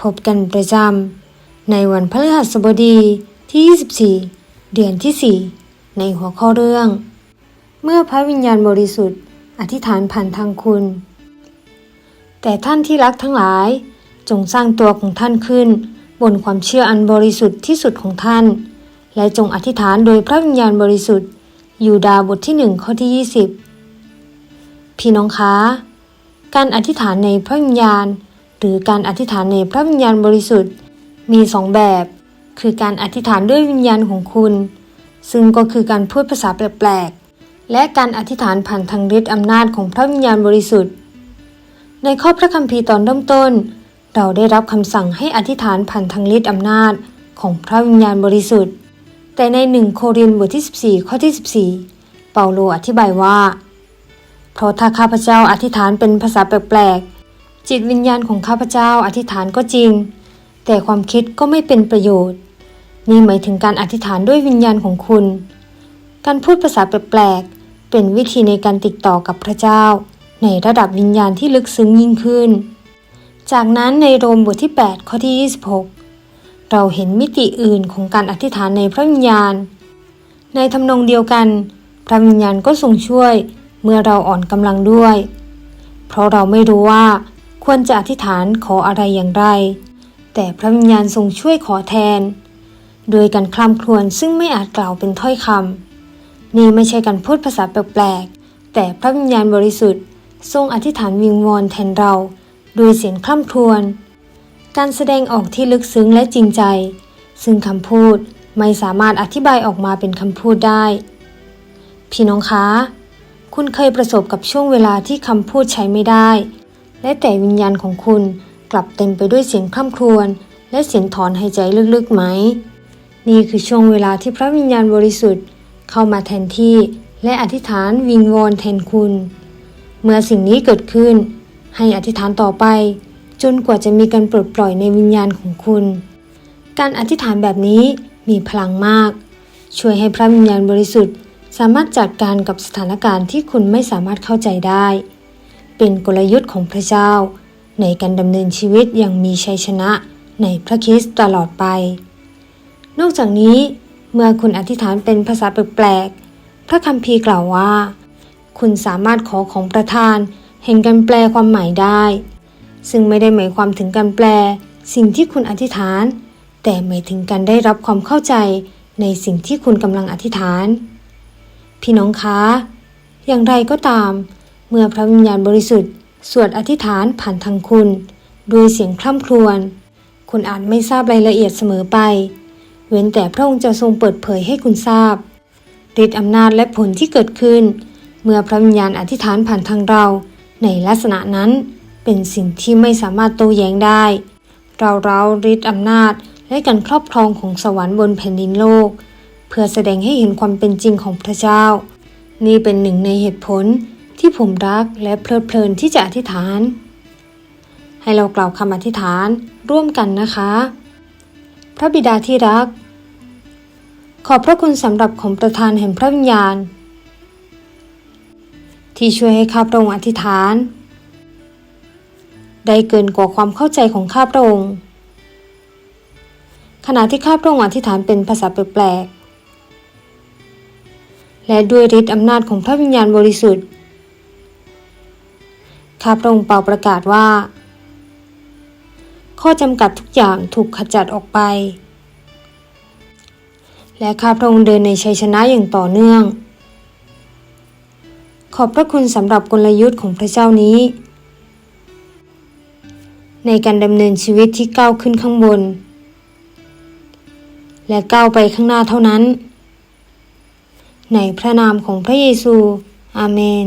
พบกันประจำในวันพฤหัสบดีที่ 24 เดือนที่ 4 ในหัวข้อเรื่อง เมื่อพระวิญญาณบริสุทธิ์ อธิษฐานผ่านทางคุณ แต่ท่านที่รักทั้งหลาย จงสร้างตัวของท่านขึ้น บนความเชื่ออันบริสุทธิ์ที่สุดของท่าน และจงอธิษฐานโดยพระวิญญาณบริสุทธิ์ยูดาบทที่หนึ่งข้อที่ 20 พี่น้องคะ การอธิษฐานในพระวิญญาณ หรือการอธิษฐานในพระวิญญาณบริสุทธิ์ มีสองแบบ คือการอธิษฐานด้วยวิญญาณของคุณ ซึ่งก็คือการพูดภาษาแปลกๆ และการอธิษฐานผ่านทางฤทธิ์อำนาจของพระวิญญาณบริสุทธิ์ ในข้อพระคัมภีร์ตอนเริ่มต้น เราได้รับคำสั่งให้อธิษฐานผ่านทางฤทธิ์อำนาจของพระวิญญาณบริสุทธิ์ แต่ในหนึ่งโครินธ์บทที่ 14 ข้อที่ 14 เปาโลอธิบายว่า เพราะถ้าข้าพเจ้าอธิษฐานเป็นภาษาแปลกๆ จิตวิญญาณของข้าพเจ้าอธิษฐานก็จริง แต่ความคิดก็ไม่เป็นประโยชน์ นี่หมายถึงการอธิษฐานด้วยวิญญาณของคุณ การพูดภาษาแปลกๆเป็นวิธีในการติดต่อกับพระเจ้า ในระดับวิญญาณที่ลึกซึ้งยิ่งขึ้น จากนั้นในโรมบทที่ 8 ข้อที่ 26 เราเห็นมิติอื่นของการอธิษฐานในพระวิญญาณ ในทำนองเดียวกัน พระวิญญาณก็ทรงช่วยเมื่อเราอ่อนกำลังด้วย เพราะเราไม่รู้ว่า ควรจะอธิษฐานขออะไรอย่างไร แต่พระวิญญาณทรงช่วยขอแทน โดยการคลำครวญซึ่งไม่อาจกล่าวเป็นถ้อยคำนี่ไม่ใช่การพูดภาษาแปลกๆ แต่พระวิญญาณบริสุทธิ์ ทรงอธิษฐานวิงวอนแทนเรา โดยเสียงคล่ำครวญการแสดงออกที่ลึกซึ้งและจริงใจ ซึ่งคำพูดไม่สามารถอธิบายออกมาเป็นคำพูดได้ พี่น้องคะ คุณเคยประสบกับช่วงเวลาที่คำพูดใช้ไม่ได้ และแต่วิญญาณของคุณกลับเต็มไปด้วยเสียงคร่ำครวญและเสียงถอนหายใจลึกๆไหม นี่คือช่วงเวลาที่พระวิญญาณบริสุทธิ์ เข้ามาแทนที่และอธิษฐานวิงวอนแทนคุณ เมื่อสิ่งนี้เกิดขึ้น ให้อธิษฐานต่อไป จนกว่าจะมีการปลดปล่อยในวิญญาณของคุณ การอธิษฐานแบบนี้มีพลังมาก ช่วยให้พระวิญญาณบริสุทธิ์ สามารถจัดการกับสถานการณ์ที่คุณไม่สามารถเข้าใจได้ เป็นกลยุทธ์ของพระเจ้า ในการดำเนินชีวิตอย่างมีชัยชนะในพระคริสต์ตลอดไป นอกจากนี้ เมื่อคุณอธิษฐานเป็นภาษาแปลกๆ พระคัมภีร์กล่าวว่า คุณสามารถขอของประทานแห่งการแปลความหมายได้ ซึ่งไม่ได้หมายความถึงการแปล สิ่งที่คุณอธิษฐาน แต่หมายถึงการได้รับความเข้าใจในสิ่งที่คุณกำลังอธิษฐาน พี่น้องคะ อย่างไรก็ตาม เมื่อพระวิญญาณบริสุทธิ์ สวดอธิษฐานผ่านทางคุณ ด้วยเสียงคร่ำครวญคุณอาจไม่ทราบรายละเอียดเสมอไป เว้นแต่พระองค์จะทรงเปิดเผยให้คุณทราบฤทธิอำนาจและผลที่เกิดขึ้น เมื่อพระวิญญาณอธิษฐานผ่านทางเรา ในลักษณะนั้นเป็นสิ่งที่ไม่สามารถโต้แย้งได้ เราเราฤทธิอำนาจและการครอบครองของสวรรค์บนแผ่นดินโลก เพื่อแสดงให้เห็นความเป็นจริงของพระเจ้า นี่เป็นหนึ่งในเหตุผล ผมรักและเพลิดเพลินที่จะอธิษฐาน ให้เรากล่าวคำอธิษฐานร่วมกันนะคะ พระบิดาที่รัก ขอบพระคุณสำหรับของประทานแห่งพระวิญญาณ ที่ช่วยให้ข้าพระองค์อธิษฐาน ได้เกินกว่าความเข้าใจของข้าพระองค์ขณะที่ข้าพระองค์อธิษฐานเป็นภาษาแปลกๆและด้วยฤทธิ์อำนาจของพระวิญญาณบริสุทธิ์าพระองค์เป่าประกาศว่า ข้อจำกัดทุกอย่างถูกขจัดออกไป และข้าพระองค์เดินในชัยชนะอย่างต่อเนื่อง ขอบพระคุณสำหรับกลยุทธ์ของพระเจ้านี้ ในการดำเนินชีวิตที่ก้าวขึ้นข้างบน และก้าวไปข้างหน้าเท่านั้น ในพระนามของพระเยซู อาเมน